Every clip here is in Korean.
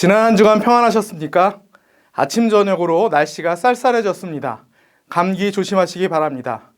지난 한 주간 평안하셨습니까? 아침 저녁으로 날씨가 쌀쌀해졌습니다. 감기 조심하시기 바랍니다.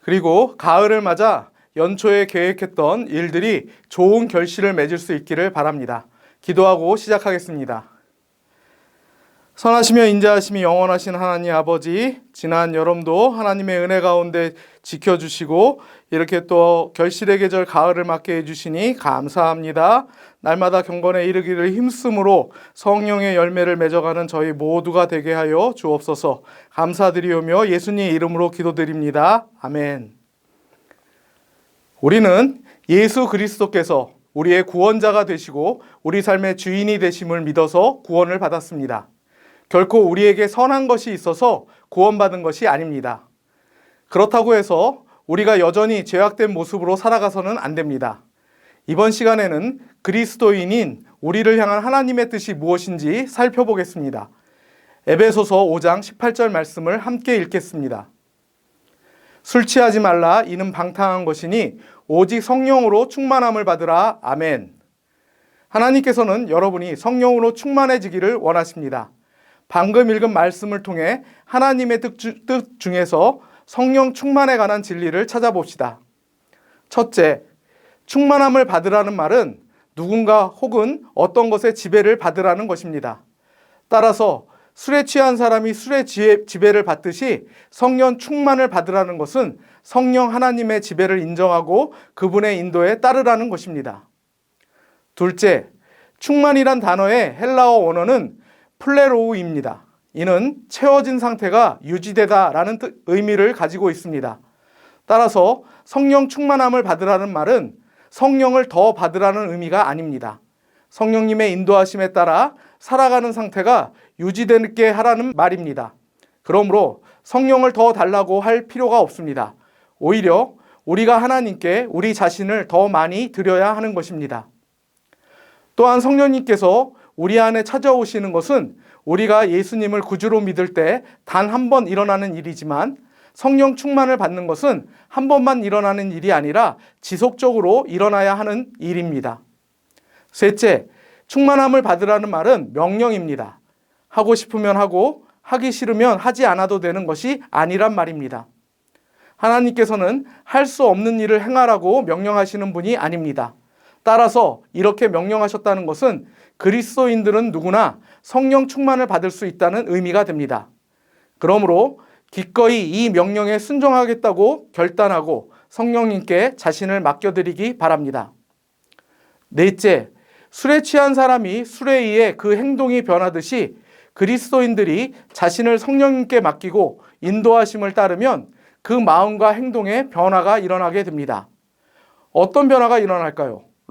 그리고 가을을 맞아 연초에 계획했던 일들이 좋은 결실을 맺을 수 있기를 바랍니다. 기도하고 시작하겠습니다. 선하시며 인자하심이 영원하신 하나님 아버지, 지난 여름도 하나님의 은혜 가운데 지켜주시고 이렇게 또 결실의 계절 가을을 맞게 해주시니 감사합니다. 날마다 경건에 이르기를 힘쓰므로 성령의 열매를 맺어가는 저희 모두가 되게 하여 주옵소서 감사드리오며 예수님의 이름으로 기도드립니다. 아멘. 우리는 예수 그리스도께서 우리의 구원자가 되시고 우리 삶의 주인이 되심을 믿어서 구원을 받았습니다. 결코 우리에게 선한 것이 있어서 구원받은 것이 아닙니다. 그렇다고 해서 우리가 여전히 죄악된 모습으로 살아가서는 안 됩니다. 이번 시간에는 그리스도인인 우리를 향한 하나님의 뜻이 무엇인지 살펴보겠습니다. 에베소서 5장 18절 말씀을 함께 읽겠습니다. 술 취하지 말라 이는 방탕한 것이니 오직 성령으로 충만함을 받으라 아멘. 하나님께서는 여러분이 성령으로 충만해지기를 원하십니다. 방금 읽은 말씀을 통해 하나님의 뜻 중에서 성령 충만에 관한 진리를 찾아봅시다. 첫째, 충만함을 받으라는 말은 누군가 혹은 어떤 것의 지배를 받으라는 것입니다. 따라서 술에 취한 사람이 술의 지배를 받듯이 성령 충만을 받으라는 것은 성령 하나님의 지배를 인정하고 그분의 인도에 따르라는 것입니다. 둘째, 충만이란 단어의 헬라어 원어는 플레로우입니다. 이는 채워진 상태가 유지되다라는 의미를 가지고 있습니다. 따라서 성령 충만함을 받으라는 말은 성령을 더 받으라는 의미가 아닙니다. 성령님의 인도하심에 따라 살아가는 상태가 유지되게 하라는 말입니다. 그러므로 성령을 더 달라고 할 필요가 없습니다. 오히려 우리가 하나님께 우리 자신을 더 많이 드려야 하는 것입니다. 또한 성령님께서 우리 안에 찾아오시는 것은 우리가 예수님을 구주로 믿을 때 단 한 번 일어나는 일이지만 성령 충만을 받는 것은 한 번만 일어나는 일이 아니라 지속적으로 일어나야 하는 일입니다. 셋째, 충만함을 받으라는 말은 명령입니다. 하고 싶으면 하고 하기 싫으면 하지 않아도 되는 것이 아니란 말입니다. 하나님께서는 할 수 없는 일을 행하라고 명령하시는 분이 아닙니다. 따라서 이렇게 명령하셨다는 것은 그리스도인들은 누구나 성령 충만을 받을 수 있다는 의미가 됩니다. 그러므로 기꺼이 이 명령에 순종하겠다고 결단하고 성령님께 자신을 맡겨드리기 바랍니다. 넷째, 술에 취한 사람이 술에 의해 그 행동이 변하듯이 그리스도인들이 자신을 성령님께 맡기고 인도하심을 따르면 그 마음과 행동에 변화가 일어나게 됩니다. 어떤 변화가 일어날까요?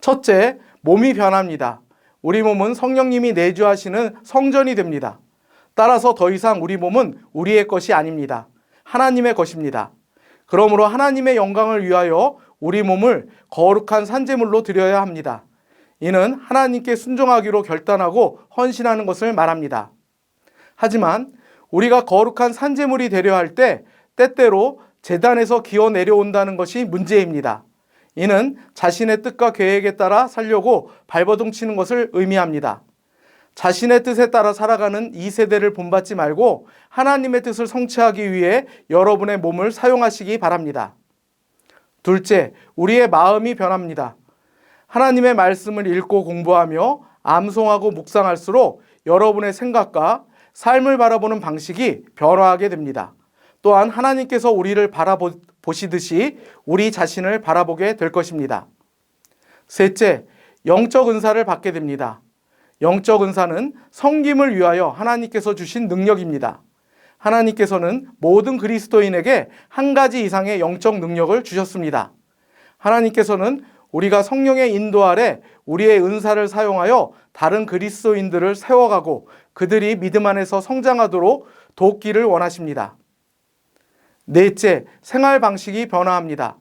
첫째, 몸이 변합니다. 우리 몸은 성령님이 내주하시는 성전이 됩니다. 따라서 더 이상 우리 몸은 우리의 것이 아닙니다. 하나님의 것입니다. 그러므로 하나님의 영광을 위하여 우리 몸을 거룩한 산재물로 드려야 합니다. 이는 하나님께 순종하기로 결단하고 헌신하는 것을 말합니다. 하지만 우리가 거룩한 산재물이 되려 할 때 때때로 재단에서 기어 내려온다는 것이 문제입니다. 이는 자신의 뜻과 계획에 따라 살려고 발버둥 치는 것을 의미합니다. 자신의 뜻에 따라 살아가는 이 세대를 본받지 말고 하나님의 뜻을 성취하기 위해 여러분의 몸을 사용하시기 바랍니다. 둘째, 우리의 마음이 변합니다. 하나님의 말씀을 읽고 공부하며 암송하고 묵상할수록 여러분의 생각과 삶을 바라보는 방식이 변화하게 됩니다. 또한 하나님께서 우리를 바라 보시듯이 우리 자신을 바라보게 될 것입니다. 셋째, 영적 은사를 받게 됩니다. 영적 은사는 성김을 위하여 하나님께서 주신 능력입니다. 하나님께서는 모든 그리스도인에게 한 가지 이상의 영적 능력을 주셨습니다. 하나님께서는 우리가 성령의 인도 아래 우리의 은사를 사용하여 다른 그리스도인들을 세워가고 그들이 믿음 안에서 성장하도록 돕기를 원하십니다. 넷째, 생활 방식이 변화합니다.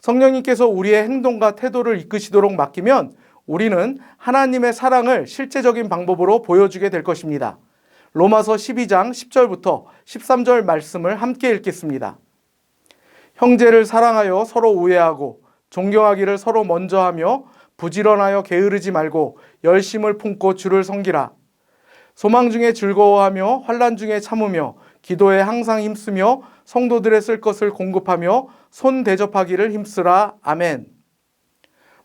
성령님께서 우리의 행동과 태도를 이끄시도록 맡기면 우리는 하나님의 사랑을 실제적인 방법으로 보여주게 될 것입니다. 로마서 12장 10절부터 13절 말씀을 함께 읽겠습니다. 형제를 사랑하여 서로 우애하고 존경하기를 서로 먼저 하며 부지런하여 게으르지 말고 열심을 품고 주를 섬기라. 소망 중에 즐거워하며 환란 중에 참으며 기도에 항상 힘쓰며 성도들의 쓸 것을 공급하며 손 대접하기를 힘쓰라. 아멘.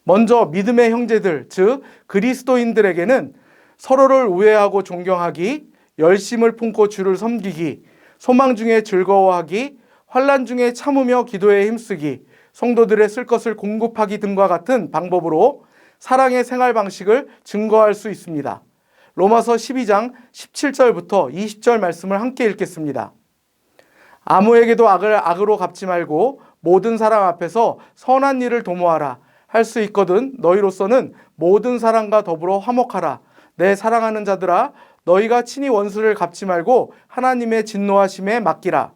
먼저 믿음의 형제들, 즉 그리스도인들에게는 서로를 우애하고 존경하기, 열심을 품고 주를 섬기기, 소망 중에 즐거워하기, 환란 중에 참으며 기도에 힘쓰기, 성도들의 쓸 것을 공급하기 등과 같은 방법으로 사랑의 생활 방식을 증거할 수 있습니다. 로마서 12장 17절부터 20절 말씀을 함께 읽겠습니다. 아무에게도 악을 악으로 갚지 말고 모든 사람 앞에서 선한 일을 도모하라. 할 수 있거든 너희로서는 모든 사람과 더불어 화목하라. 내 사랑하는 자들아 너희가 친히 원수를 갚지 말고 하나님의 진노하심에 맡기라.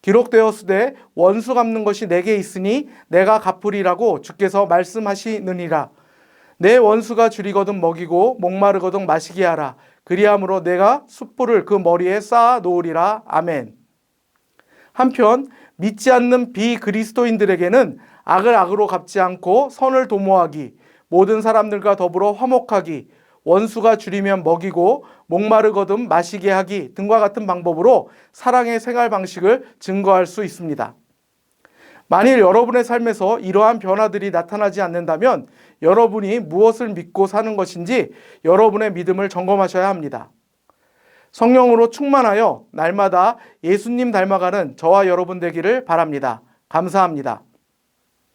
기록되었으되 원수 갚는 것이 내게 있으니 내가 갚으리라고 주께서 말씀하시느니라. 내 원수가 줄이거든 먹이고 목마르거든 마시게 하라. 그리함으로 내가 숯불을 그 머리에 쌓아 놓으리라. 아멘. 한편 믿지 않는 비그리스도인들에게는 악을 악으로 갚지 않고 선을 도모하기, 모든 사람들과 더불어 화목하기, 원수가 줄이면 먹이고 목마르거든 마시게 하기 등과 같은 방법으로 사랑의 생활 방식을 증거할 수 있습니다. 만일 여러분의 삶에서 이러한 변화들이 나타나지 않는다면 여러분이 무엇을 믿고 사는 것인지 여러분의 믿음을 점검하셔야 합니다. 성령으로 충만하여 날마다 예수님 닮아가는 저와 여러분 되기를 바랍니다. 감사합니다.